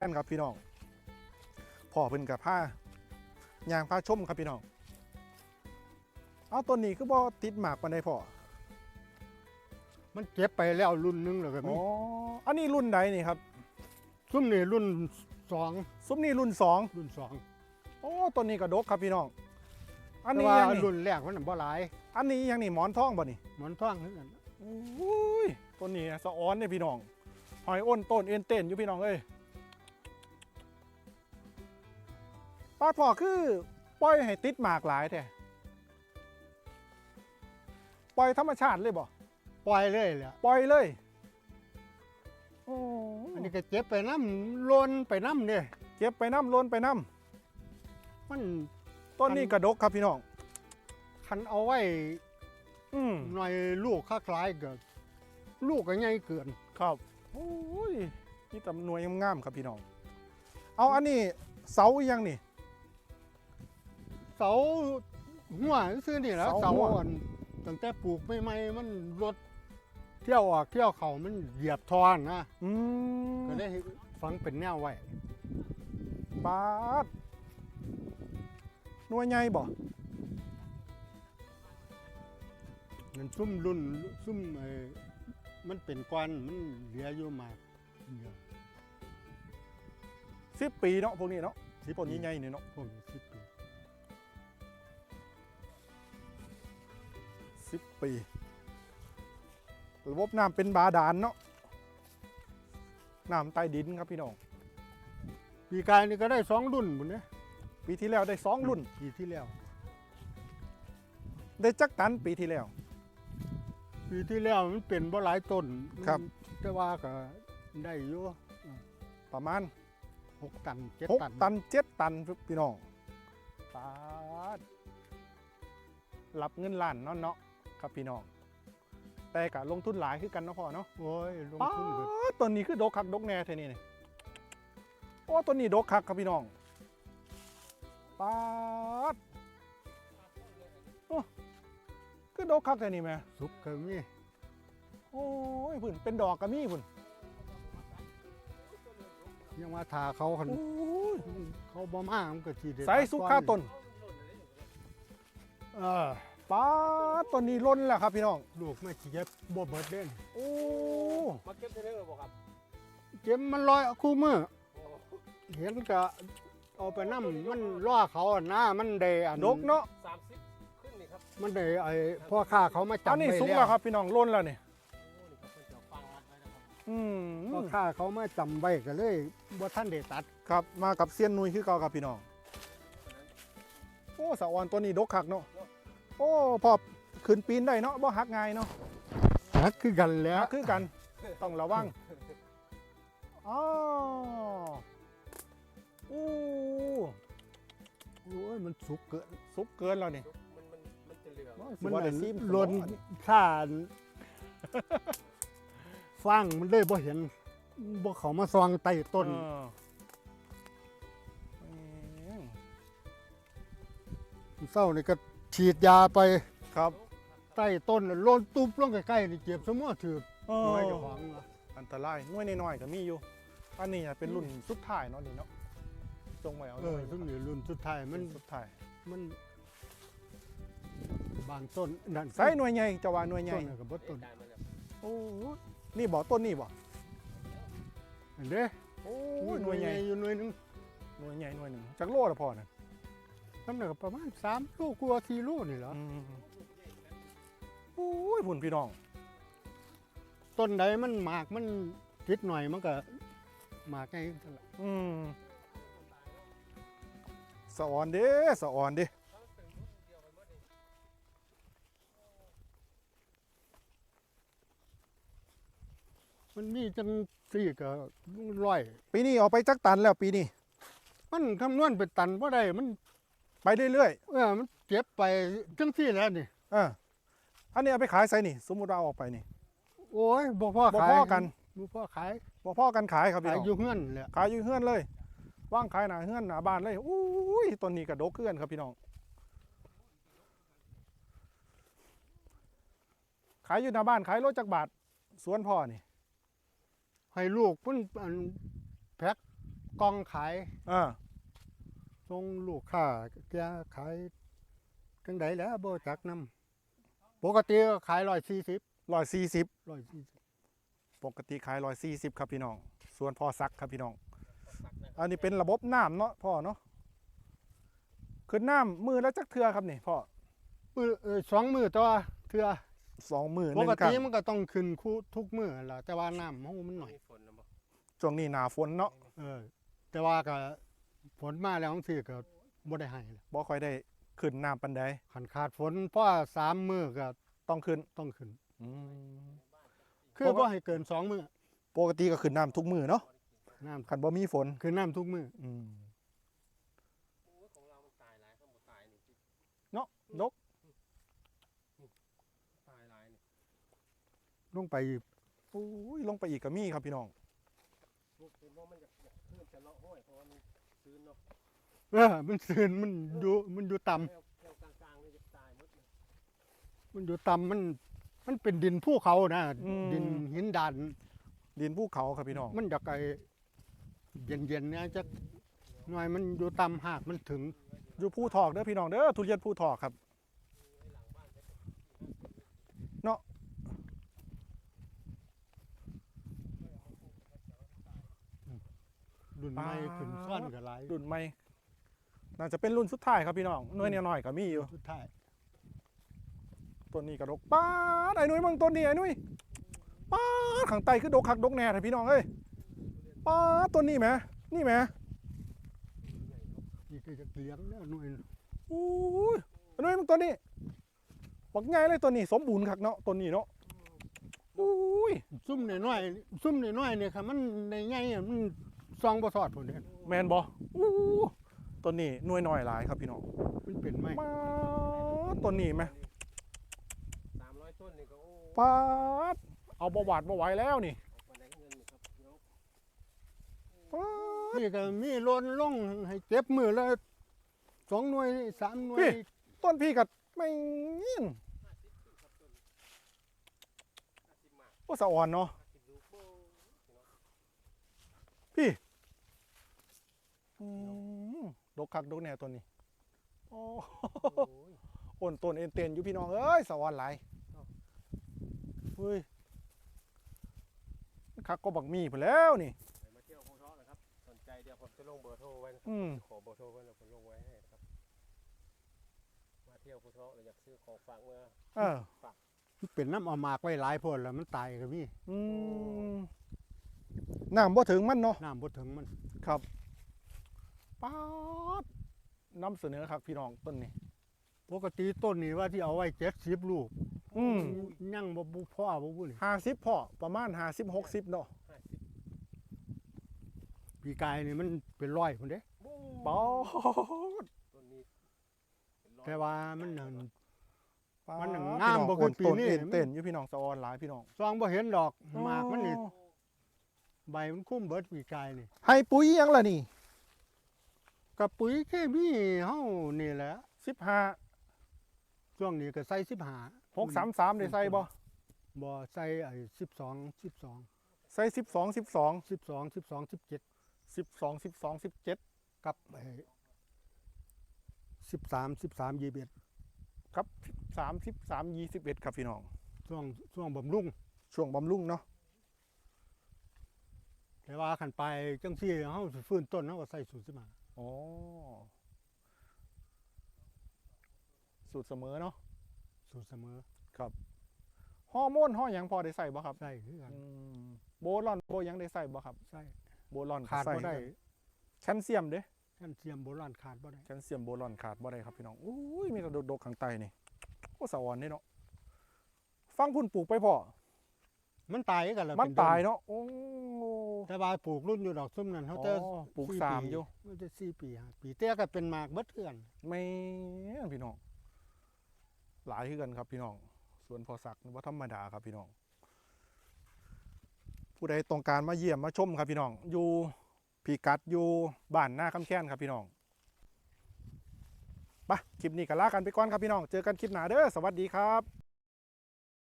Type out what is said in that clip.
แอนครับพี่น้องพ่อเพิ่นกับผ้ายางผ้าชมครับพี่น้องเอาต้นนี้คือบ่ติดหมากปานใดพ่อมันเก็บไปแล้วรุ่นหนึงแล้วก็อ๋มีออันนี้รุ่นใดนี่ครับ ซุ่มนี่รุ่นสองซุ้มนี่รุ่นสองรุ่นสองโอ้ต้นนี้กระดกครับพี่น้อง อันแต่นี้ว่ายังนี่รุ่นแรกมันนะบ่หลายอันนี้ยังนี่หมอนทองบ่นี่หมอนท่องคือกันอุ้ยต้นนี้สะอ้อนเนี่ยพี่น้องหอยอ้นต้นเอ็นเต้นอยู่พี่น้องเอ้ย ป้าพ่อคือปล่อยให้ติดหมากหลายแท้ปล่อยธรรมชาติเลยบ่ปล่อยเลยแหละปล่อยเลยโอ้อันนี้ก็เจ็บไปน้ำลนไปน้ำเนี่ยเก็บไปน้ำล้นไปน้มันำต้นนี้กระดกครับพี่น้อง คันเอาไว้อืมหน่อยลูกค้าคล้ายๆก็ลูกก็ใหญ่เกิน ครับโอ้ยนี่ตำหน่วยงามๆครับพี่น้อง เอาอันนี้เสาอีหยังนี่ เสาหัวซื้อนี่แหล้วเสาเสาหัว อ่อนตั้งแต่ปลูกใหม่ๆมันรถเที่ยวออกเที่ยวเขามันเหยียบทอนนะอืมก็ได้ฝังเป็นแนวไว้ปาดหน่วยใหญ่บ่มันซุ่มรุ่นซุ่มไอ้มันเป็นกวนมันเหลืออยู่มากเดียวสิบปีเนาะพวกนี้เนาะสิบต้นใหญ่ๆนี่เนาะพวกนี้สิบปี สิบปี ระบบน้ำเป็นบาดาลเนาะน้ำใต้ดินครับพี่น้อง ปีกายนี่ก็ได้สองรุ่นหมดเนี่ยปีที่แล้วได้สองรุ่น ปีที่แล้ว ได้จักตันปีที่แล้ว ปีที่แล้วมันเป็นบ่หลายต้นครับ แต่ว่าก็ได้อยู่ประมาณหกตันเจ็ดหกตันตันเจ็ดตันครับพี่น้องปาดรับเงินล้านเนาะเนาะ ครับพี่น้อง แต่กะลงทุนหลายคือกันเนาะพ่อเนาะโอ้ยลงป้าทุนก็ดต้นนี้คือดกคักดกแน่เท่านี้นี่โอ้ต้นนี้ดกคักครับพี่น้องป้าดโอ้คือดกคักเท่านี้แหม่สุกก็มีโอ้ยพุ่นเป็นดอกกระมี่พุ่นยังว่าทาเขาคันโอ้ยเขาบ่มามันก็สิได้ใส่สุกค่าต้นเออ ป้าดต้นนี้ล้นแล้วครับพี่น้อง ลูกไม่สิเก็บบ่เบิดเด้นโอ้มาเก็บเท่าไหร่หรอครับเก็บมันลอยเอาคู่มือเห็นก็เอาไปนํมันล่อเขาอะนะมันได้อันดกเนาะสามสิบขึ้นนี่ครับมันได้ไอ้พ่อค้าเขามาจัอับนนี้ไว้สูงแล้วครับพี่น้องล้นแล้วนี่โอ้นี่ครับเพิ่นจะเอาฟังรัดไว้นะครับอืมพ่อค้าเขามาจำไว้ก็เลยบ่ทันได้ตัดครับมากับเซียนนุยคือเก่าครับพี่น้องโอ้สะออนตัวนี้ดกคักเนาะ โอ้พอขึ้นปีนได้เนาะบ่หักง่ายเนาะหักคือกันแหล้วหักคือกันต้องระวังอ๋ออู้โอ้ยมันสุกเกินสุกเกินแล้วนี่มันมันมันจะเหลืองสิว่าได้ซิมหล่นท่านฟังมันเลยบ่เห็นบ่เขามาซองใต้ต้นเอออืมเศร้านี่ก็ ฉีดยาไปครับใต้ต้นหล่นตุบลงใกล้ๆนี่เจ็บสมอถือเอน้อยอเจ้าของวะอันตรายน้อยน้อยๆก็มีอยู่ อันนี้อะเป็นรุ่นสุดท้ายเนาะนี่เนาะจงไว้เอาเออซึ่งนี่รุ่นสุดท้ายมัมันนสุดท้ายมันบางต้นนั่นใส่หน่วยใหญ่จะว่าหน่วยใหญ่ต้นนั่นก็บ่ต้นได้มาแล้วโอ้ยนี่บ่ต้นนี่บ่อันเด้โอ้ยหน่วยใหญ่อยู่หน่วยหนึงหน่วยใหญ่หน่วยหนึ่งจักโลละพอนะทำหนักประมาณ3ลูกกว่า4ลูกนี่เหรออืมโอ้ยพุ่นพี่น้อง ต้นใดมันหมากมันติดหน่อยมันก็หมากไงนั่นล่ะอืมสะออนเด้สะออนเด้มันมีจังสี่ก็ร้อย ปีนี้เอาไปจักตันแล้วปีนี้มันคำนวณเป็นตันบ่ได้มัน ไปเรื่อยเออมันเก็บไปจังสี่แล้วนี่ๆเอออันนี้เอาไปขายไสนี่ สมมุติเราเอาออกไปนี่โอ้ยบ่พ่อบ่ขายพอกันบ่พ่อขายบ่พอกันขายครับพี่ขายน้องอยู่เฮือนแหละขายอยู่เฮือนเลยว่างขายหน้าเฮือนหน้าบ้านเลยอุ้ยต้นนี้กระดกเกือนครับพี่น้องขายอยู่หน้าบ้านขายรถจักรบาทสวนพ่อนี่ให้ลูกมันอันแพ็คกล่องขาย อ่า ส่งลูกค้าแกขายจังไดแหล้วบ่จักนํปกติก็ขาย140ร้อยสี่สิบ140ปกติขายร้อยสี่สิบครับพี่น้อง ส่วนพอซักครับพี่น้องสักนะอันนี้เป็นระบบน้ำเนาะพ่อเนาะขึ้นน้ำมือแล้วจักเทือครับนี่พ่อมือเออสองมือต่อเทื่อสองมือหปนึ่งกครั้ติงมันก็ต้องขึ้นคู่ทุกมื้อล่ะแต่ว่าน้ำเฮามันหน่อยมีฝนนะบ่ช่วงนี้หนาฝนเนาะ เออแต่ว่าก็ ฝนมาแล้วจังซี่ก็บ่ได้ให้แล้วบ่ค่อยได้ขึ้นน้ำปันใดคันขาดฝนพอสามมื้อก็ต้องขึ้นต้องขึ้น อืม คือบ่ให้เกินสองมื้อปกติก็ขึ้นน้ำทุกมือเนาะน้ำคันบ่มีฝน คือน้ำทุกมื้ออืมโอ้ยของเรามันตายหลายข้างบ่ตายนี่เนาะนกตายหลายนี่ลงไปอุ้ยลงไปอีกก็มีครับพี่น้องลูกเป็นว่ามันอยากอยากขึ้นจะเลาะห้อย ซื้อเนาะเออมันซื่นมันอยู่มันอยู่ต่ำแถวแถวกลางๆนี่จะตายหมดเลยมันอยู่ต่ำมัน มันเป็นดินภูเขานะอืม ดินหินดานดินภูเขาครับพี่น้อง มันจะไกลเย็นๆเนี่ยจะหน่อยมันอยู่ต่ำหากมันถึงอยู่ภูทอกเด้อพี่น้องเด้อทุเรียนภูทอกครับ รุ่นใหม่ขึ้นซ่อนกับหลายรุ่นใหม่น่าจะเป็นรุ่นสุดท้ายครับพี่น้องหน้อยเนี่ยน้อยก็มีอยู่สุดท้ายต้นนี้กระดกป้าดไอ้หนุ่ยมึงต้นนี้ไอ้หนุ่ยป้าดข้างใต้คือดกคักดกแน่เลยพี่น้องเอ้ยป้าดต้นนี้แหมนี่แหมนี่ก็จะเลี้ยงเนี่ยหน่วยอู้ยไอ้หนุ่ยมึงต้นนี้บักใหญ่เลยต้นนี้สมบูรณ์คักเนาะต้นนี้เนาะอู้ยซุ่มน้อยๆซุ่มน้อยๆเนี่ยค่ะมันในใหญ่อะมัน ซองบ่สอดพุ่นเด้แมนบออู้ต้นนี้หน่วยน้อยหลายครับพี่น้องมันเป็นไม้ป้าดต้นนี้ไหมสามร้อยต้นนี่ก็โอ้ป้าดเอาบหวาดบไหวแล้วนี่เอาไปได้เงินนี่ครับเนาะป้าด นี่ก็มีโลนลงให้เก็บมือละสองหน่วยสามหน่วยพี่ต้นพี่กัดไม่เงี้ยนห้าสิบหมากโอ้สะอ่อนเนาะห้าสิบลูกโบ้พี่ อืมดกคักดกแน่ตัวนี้ โอ้โอ้ยโอนต้นเอ็นเตนอยู่พี่น้องเอ้ยสะอ่อนหลายเฮ้ยคักก็บักมีไปแล้วนี่ไปมาเที่ยวภูทอกนะครับสนใจเดี๋ยวผมจะลงเบอร์โทรไว้นะครับอืมขอเบอร์โทรไว้แล้วผมลงไว้ให้นะครับมาเที่ยวภูทอกเลยอยากซื้อของฝากเมื่อเออมันเป็นน้ำเอาหมากไว้หลายพ่นแล้วมันตายก็มีอืมน้ำบ่ถึงมันเนาะน้ำบ่ถึงมันครับ ป๊าดนำเสนอครับพี่น้องต้นนี้ปกติต้นนี้ว่าที่เอาไว้เจ็ดสิบลูกอืมยังบ่บ่พ่อบ่บุ้นี่ห้าสิบพ่อประมาณห้าสิบหกสิบเนาะห้าสิบปีกายนี่มันเป็นร้อยพุ่นเด้โบ้ป๊อดต้นนี้เป็นร้อยแต่ว่ามันนั่นป๊าดมันหนังพี่งามน้องบ่คือโอนปีต้นนี้เอ็นเต้นอยู่พี่น้องสะออนหลายพี่น้องซองบ่เห็นดอกหมากมันนี่อ๋อใบมันคุ้มเบิดปีกายนี่ให้ปุ๋ยยังล่ะนี่ กับปุ๋ยเคมีเฮานี่แหละสิบห้าช่วงนี้ก็ใส่15หกสามสามได้ใส่บ่บ่ใส่ไอ้12 12ใส่สิบสองสิบสอง12 12 17สิบสองสิบสองสิบเจ็ดกับไอ้13 13 21ครับสามสิบสามยี่สิบเอ็ดครับพี่น้อง ช่วงช่วงบำรุงช่วงบำรุงเนาะแต่ว่าคันไปจังซี่เฮาสิฟื้นต้นเฮาก็ใส่สูตรสิมา อ๋อ สูตรเสมอเนาะ สูตรเสมอฮอร์โมนฮอหยังพอได้ใส่บ่ครับใส่คือกันอืมโบลอนโบหยังได้ใส่บ่ครับ ใส่โบลอนก็ขาดใส่บ่ได้แคลเซียมเด้แคลเซียมโบราณขาดบ่ได้แคลเซียมโบลอนขาดบ่ได้ครับพี่น้องอุ้ยมีแต่ดกๆข้างใต้นี่โอ้สะอ่อนนี่เนาะฟังพุ่นปลูกไปพ่อมันตายกันแล้วมันเป็ตายเดือเนาะโอ้ แต่ว่าปลูกรุ่นอยู่ดอกซุ่มนั่นเขาจะอ๋อปลูกสี่สามปีอยู่ มันจะสี่ปีห้าปีเตี้ยก็เป็นหมากเบิดเทื่อนไม่นพี่น้อง หลายคือกันครับ พี่น้องส่วนพอสักดิ์นี่ว่าธรรมดาครับพี่น้อง ผู้ใดต้องการมาเยี่ยมมาชมครับพี่น้อง อยู่พีกัดอยู่บ้านหน้าคำแค้นครับพี่น้องไปะคลิปนี้ก็ลากันไปก่อนครับพี่น้อง เจอกันคลิปหน้าเด้อสวัสดีครับ